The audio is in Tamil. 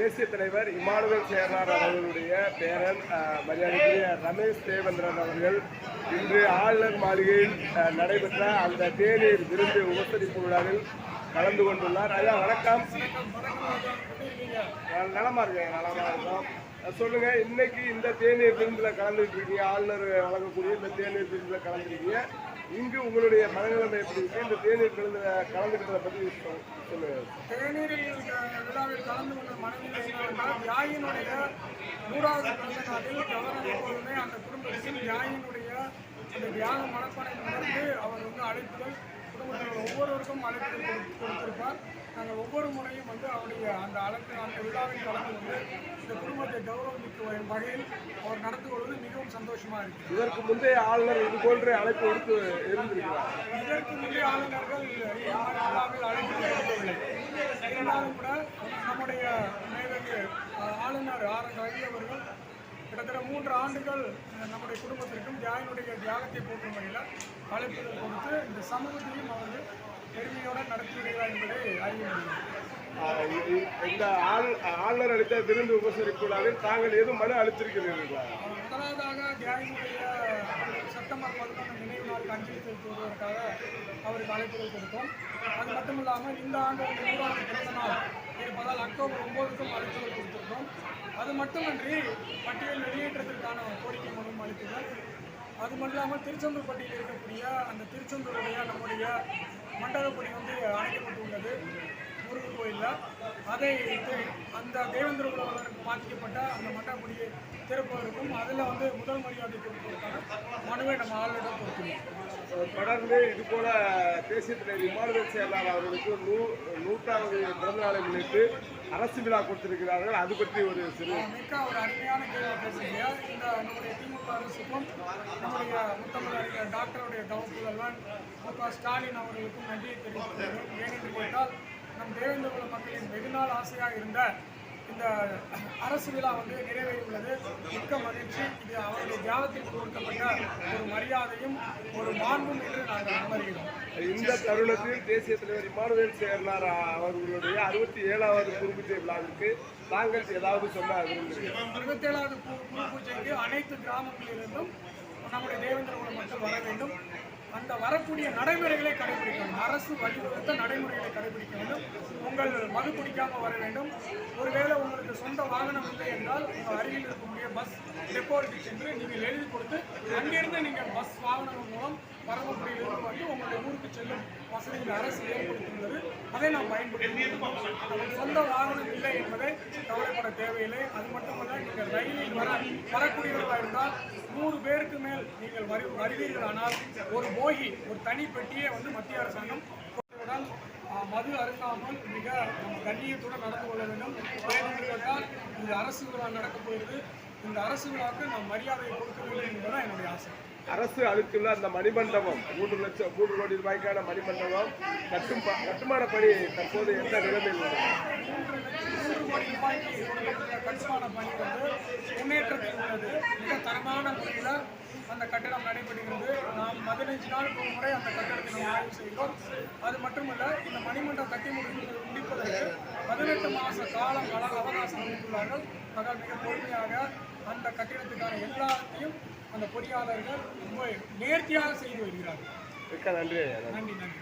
தேசிய தலைவர் இமானுவேல் சேர்னார் அவர்களுடைய பேரன் மரியாதைக்குரிய ரமேஷ் தேவேந்திரன் அவர்கள் இன்று ஆளுநர் மாளிகையில் நடைபெற்ற அந்த தேநீர் விருந்து உபசரிப்பு விழாவில் கலந்து கொண்டுள்ளார். ஐயா வணக்கம். நலமா இருக்கேன் நலமா இருக்கோம். சொல்லுங்க இன்னைக்கு இந்த தேநீர் விருந்தில் கலந்துட்டு இருக்கீங்க. ஆளுநர் வழங்கக்கூடிய இந்த தேநீர் விருந்தில் கலந்துருக்கீங்க இங்கு உங்களுடைய மனநிலைமை எப்படி இருக்கு? இந்த தேநீர் விருந்தில் கலந்துக்கிறத பற்றி சொல்லுங்க. தேநீரில் கலந்து கொண்ட என்னவென்றால் யாயினுடைய நூறாவது பிறந்த நாளில் கவர்னர் எப்போதுமே அந்த குடும்பத்தில் யாயினுடைய அந்த தியாக மனப்பானை உணர்ந்து அவர் வந்து அழைப்புகள் குடும்பத்தில் உள்ள ஒவ்வொருவருக்கும் அழைப்புகள் கொடுத்திருப்பார். நாங்கள் ஒவ்வொரு முறையும் வந்து அவருடைய அந்த அழைப்பு அந்த விழாவில் கலந்து கொண்டு இந்த குடும்பத்தை கௌரவிக்க வகையில் அவர் நடந்து கொள்வது மிகவும் சந்தோஷமாக இருக்குது இதற்கு முந்தைய ஆளுநர் இது போன்ற அழைப்பு கொடுத்து இருந்திருக்கிறார். இதற்கு முந்தைய ஆளுநர்கள் விழாவில் அழைப்பு இருந்தாலும் கூட கிட்டத்தட்ட மூன்று ஆண்டுகள் நம்முடைய குடும்பத்திற்கும் தியாகனுடைய தியாகத்தை போற்றும் வகையில் அழைப்புகள் கொடுத்து இந்த சமூகத்தையும் அவர்கள் பெருமையோடு நடத்தி வருகிறார் என்பதை அறிய முடியும். இந்த ஆள் ஆளுநர் அளித்த விருந்து உபசரிப்பு விழாவில் தாங்கள் எதுவும் மனு அளித்திருக்கிறீர்களா? முதலாவதாக தியாகினுடைய செப்டம்பர் பதினொன்று நினைவு நாளுக்கு அஞ்சலி செலுத்துவதற்காக அவருக்கு அழைப்புகள் கொடுத்தோம். அது மட்டும் இல்லாமல் இந்த ஆண்டு நூறாவது பிறந்த நாள் இருப்பதால் அக்டோபர் ஒன்பதுக்கும் அழைப்புகள் கொடுத்திருக்கோம் அது மட்டுமன்றி பட்டியல் வெளியேற்றத்திற்கான கோரிக்கை மனுவும் அளித்துள்ளோம் அது மட்டும் இல்லாமல் திருச்செந்தூர் பட்டியலில் இருக்கக்கூடிய அந்த திருச்செந்தூருடைய நம்முடைய மண்டலப்படி வந்து அணைக்கப்பட்டுள்ளது. முருகன் கோயிலில் அதை அந்த தேவேந்திர குலவர்களுக்கு பாதிக்கப்பட்ட அந்த மண்டபப்படியை திறப்பதற்கும் அதில் வந்து முதல் மரியாதை கொடுப்பதற்கான மனுவை நம்ம ஆளுநரிடம் கொடுத்துள்ளோம் தொடர்ந்து இது போல தேசிய தலைவர் இமானுவேல் சேர்லார் அவர்களுக்கு நூ நூற்றாவது பிறந்த நாளை முன்னிட்டு அரசு விழா கொடுத்திருக்கிறார்கள். அது பற்றி ஒரு சிறு மிக்க ஒரு அருமையான கேள்வி பேசுகிறீங்க இந்த நம்முடைய திமுக அரசுக்கும் நம்முடைய முத்தமிழ் அறிஞர் டாக்டருடைய தவப்புதல்வன் மு க ஸ்டாலின் அவர்களுக்கும் நன்றியை தெரிவித்துள்ளேன் ஏனென்று கேட்டால் நம் தேவேந்திர குல மக்களின் வெகுநாள் ஆசையாக இருந்த இந்த அரசு விழா வந்து நிறைவேறியுள்ளது. மிக்க மகிழ்ச்சி. இது அவருடைய தியாகத்திற்கு கொடுக்கப்பட்ட ஒரு மரியாதையும் ஒரு மாண்பும் என்று நாங்கள் உணர்கிறோம் இந்த தருணத்தில் தேசிய தலைவர் இமானுவேல் சேர்னார் அவர்களுடைய அறுபத்தி ஏழாவது குறும்புச்சை விழாவிற்கு தாங்கள் ஏதாவது சொல்ல இருபத்தேழாவது பூ பூ பூஜைக்கு அனைத்து கிராமங்களிலிருந்தும் நம்முடைய தேவேந்திர குல மக்கள் வர வேண்டும். அந்த வரக்கூடிய நடைமுறைகளை கடைபிடிக்க வேண்டும் அரசு வழிவகுத்த நடைமுறைகளை கடைபிடிக்க வேண்டும். உங்கள் மது குடிக்காமல் வர வேண்டும். ஒருவேளை உங்களுக்கு சொந்த வாகனம் இல்லை என்றால் உங்கள் அருகில் இருக்கக்கூடிய பஸ் டெப்போருக்கு சென்று நீங்கள் எழுதி கொடுத்து அங்கிருந்து நீங்கள் பஸ் வாகனம் மூலம் பரமக்குடியிலிருந்து வந்து உங்களுடைய ஊருக்கு செல்லும் வசதிகள் அரசு ஏற்படுத்தியுள்ளது அதை நாம் பயன்படுத்தி நமக்கு சொந்த வாகனம் இல்லை என்பதை கவலைப்பட தேவையில்லை. அது மட்டுமல்ல நீங்கள் ரயிலில் வர வரக்கூடியவர்களாக இருந்தால் நூறு பேருக்கு மேல் நீங்கள் வரு வருவீர்களானால் ஒரு போகி ஒரு தனி பெட்டியே வந்து மத்திய அரசாங்கம் மது அருந்தாமல் மிக கண்ணியத்துடன் நடந்து கொள்ள வேண்டும். ஏனென்று கேட்டால் இந்த அரசு விழா நடக்கப் போகிறது. இந்த அரசு விழாவுக்கு நாம் மரியாதையை கொடுக்க வேண்டும் என்பதுதான் என்னுடைய ஆசை. அரசு அளித்துள்ள அந்த மணிமண்டபம் மூன்று லட்சம் மூன்று கோடி ரூபாய்க்கான மணிமண்டபம் கட்டும் கட்டுமான பணி தற்போது எந்த நிலைமையில் உள்ளது? மூன்று கோடி ரூபாய்க்கு கட்டுமான பணி வந்து முன்னேற்றத்தில் உள்ளது மிக தரமான முறையில் அந்த கட்டடம் நடைபெறுகிறது. நாம் பதினைஞ்சு நாளுக்கு ஒரு முறை அந்த கட்டடத்தை நாம் ஆய்வு செய்கிறோம் அது மட்டுமல்ல இந்த மணிமண்டபம் கட்டி முடிப்பது முடிப்பதற்கு பதினெட்டு மாத காலம் கால அவகாசம் அளித்துள்ளார்கள். மகள் மிக பொறுமையாக அந்த கட்டிடத்துக்கான எல்லாத்தையும் அந்த பொறியாளர்கள் ரொம்ப நேர்த்தியாக செய்து வருகிறார்கள். நன்றி நன்றி.